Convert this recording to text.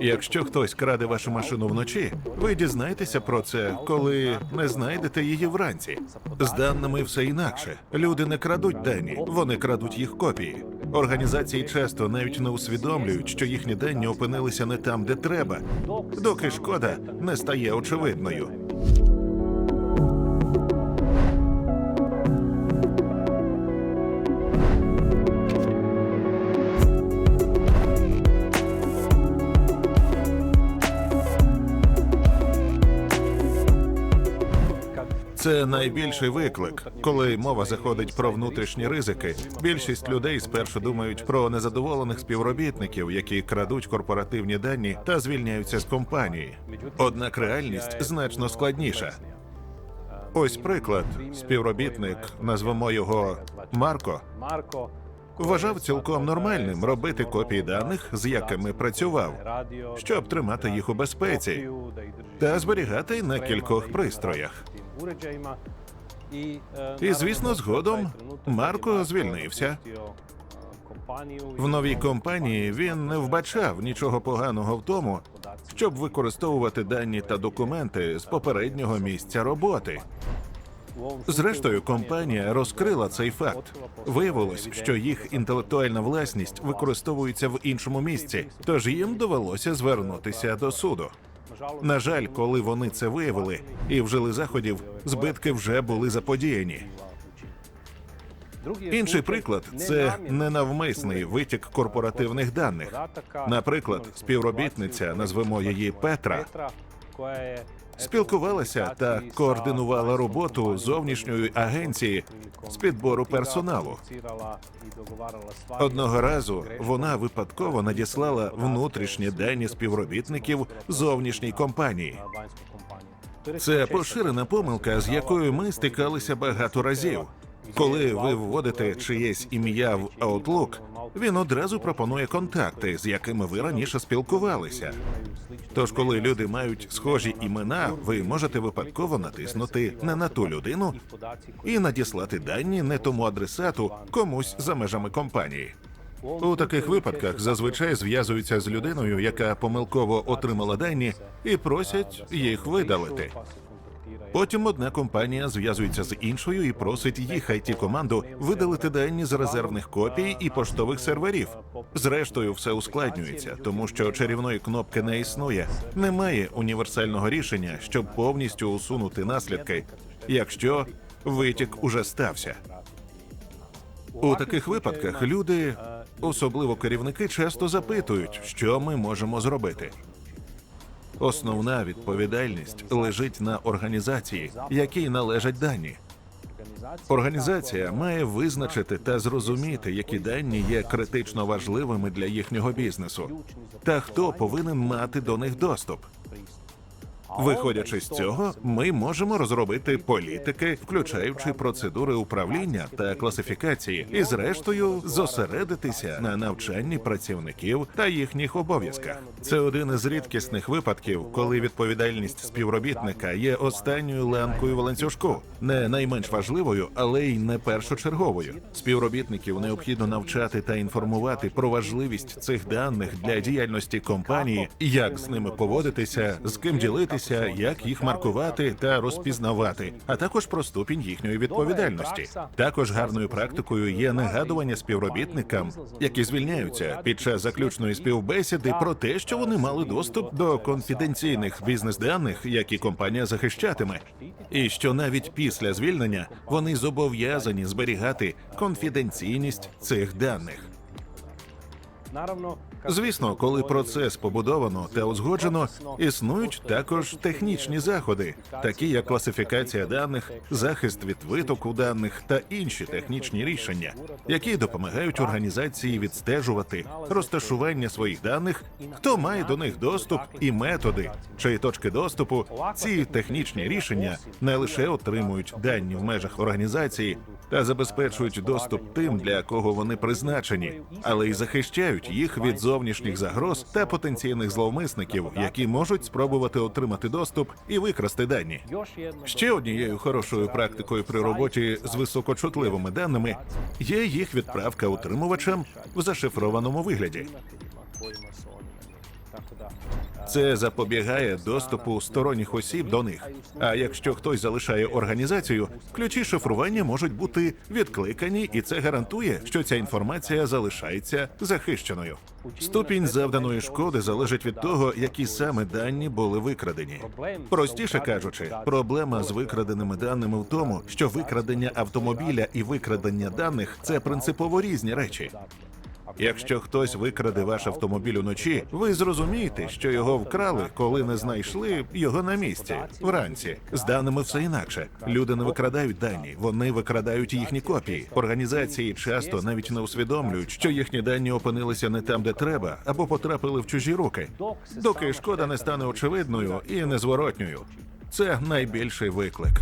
Якщо хтось краде вашу машину вночі, ви дізнаєтеся про це, коли не знайдете її вранці. З даними все інакше. Люди не крадуть дані, вони крадуть їх копії. Організації часто навіть не усвідомлюють, що їхні дані опинилися не там, де треба, доки шкода не стає очевидною. Це найбільший виклик, коли мова заходить про внутрішні ризики. Більшість людей спершу думають про незадоволених співробітників, які крадуть корпоративні дані та звільняються з компанії. Однак реальність значно складніша. Ось приклад: співробітник, назвемо його Марко, вважав цілком нормальним робити копії даних, з якими працював, щоб тримати їх у безпеці та зберігати на кількох пристроях. І, звісно, згодом Марко звільнився. В новій компанії він не вбачав нічого поганого в тому, щоб використовувати дані та документи з попереднього місця роботи. Зрештою, компанія розкрила цей факт. Виявилось, що їх інтелектуальна власність використовується в іншому місці, тож їм довелося звернутися до суду. На жаль, коли вони це виявили і вжили заходів, збитки вже були заподіяні. Інший приклад це ненавмисний витік корпоративних даних. Наприклад, співробітниця, назвемо її Петра, спілкувалася та координувала роботу зовнішньої агенції з підбору персоналу. Одного разу вона випадково надіслала внутрішні дані співробітників зовнішній компанії. Це поширена помилка, з якою ми стикалися багато разів. Коли ви вводите чиєсь ім'я в Outlook, він одразу пропонує контакти, з якими ви раніше спілкувалися. Тож, коли люди мають схожі імена, ви можете випадково натиснути не на ту людину і надіслати дані не тому адресату комусь за межами компанії. У таких випадках зазвичай зв'язуються з людиною, яка помилково отримала дані, і просять їх видалити. Потім одна компанія зв'язується з іншою і просить їх it команду видалити дані з резервних копій і поштових серверів. Зрештою, все ускладнюється, тому що чарівної кнопки не існує. Немає універсального рішення, щоб повністю усунути наслідки, якщо витік уже стався. У таких випадках люди, особливо керівники, часто запитують, що ми можемо зробити. Основна відповідальність лежить на організації, якій належать дані. Організація має визначити та зрозуміти, які дані є критично важливими для їхнього бізнесу, та хто повинен мати до них доступ. Виходячи з цього, ми можемо розробити політики, включаючи процедури управління та класифікації, і зрештою зосередитися на навчанні працівників та їхніх обов'язках. Це один із рідкісних випадків, коли відповідальність співробітника є останньою ланкою в ланцюжку, не найменш важливою, але й не першочерговою. Співробітників необхідно навчати та інформувати про важливість цих даних для діяльності компанії, як з ними поводитися, з ким ділитися, як їх маркувати та розпізнавати, а також про ступінь їхньої відповідальності. Також гарною практикою є нагадування співробітникам, які звільняються під час заключної співбесіди про те, що вони мали доступ до конфіденційних бізнес-даних, які компанія захищатиме, і що навіть після звільнення вони зобов'язані зберігати конфіденційність цих даних. Звісно, коли процес побудовано та узгоджено, існують також технічні заходи, такі як класифікація даних, захист від витоку даних та інші технічні рішення, які допомагають організації відстежувати розташування своїх даних, хто має до них доступ і методи чи точки доступу. Ці технічні рішення не лише отримують дані в межах організації та забезпечують доступ тим, для кого вони призначені, але й захищають їх від зовнішніх загроз та потенційних зловмисників, які можуть спробувати отримати доступ і викрасти дані. Ще однією хорошою практикою при роботі з високочутливими даними є їх відправка утримувачам в зашифрованому вигляді. Це запобігає доступу сторонніх осіб до них. А якщо хтось залишає організацію, ключі шифрування можуть бути відкликані, і це гарантує, що ця інформація залишається захищеною. Ступінь завданої шкоди залежить від того, які саме дані були викрадені. Простіше кажучи, проблема з викраденими даними в тому, що викрадення автомобіля і викрадення даних це принципово різні речі. Якщо хтось викраде ваш автомобіль уночі, ви зрозумієте, що його вкрали, коли не знайшли його на місці вранці. З даними все інакше. Люди не викрадають дані, вони викрадають їхні копії. Організації часто навіть не усвідомлюють, що їхні дані опинилися не там, де треба, або потрапили в чужі руки. Доки шкода не стане очевидною і незворотньою. Це найбільший виклик.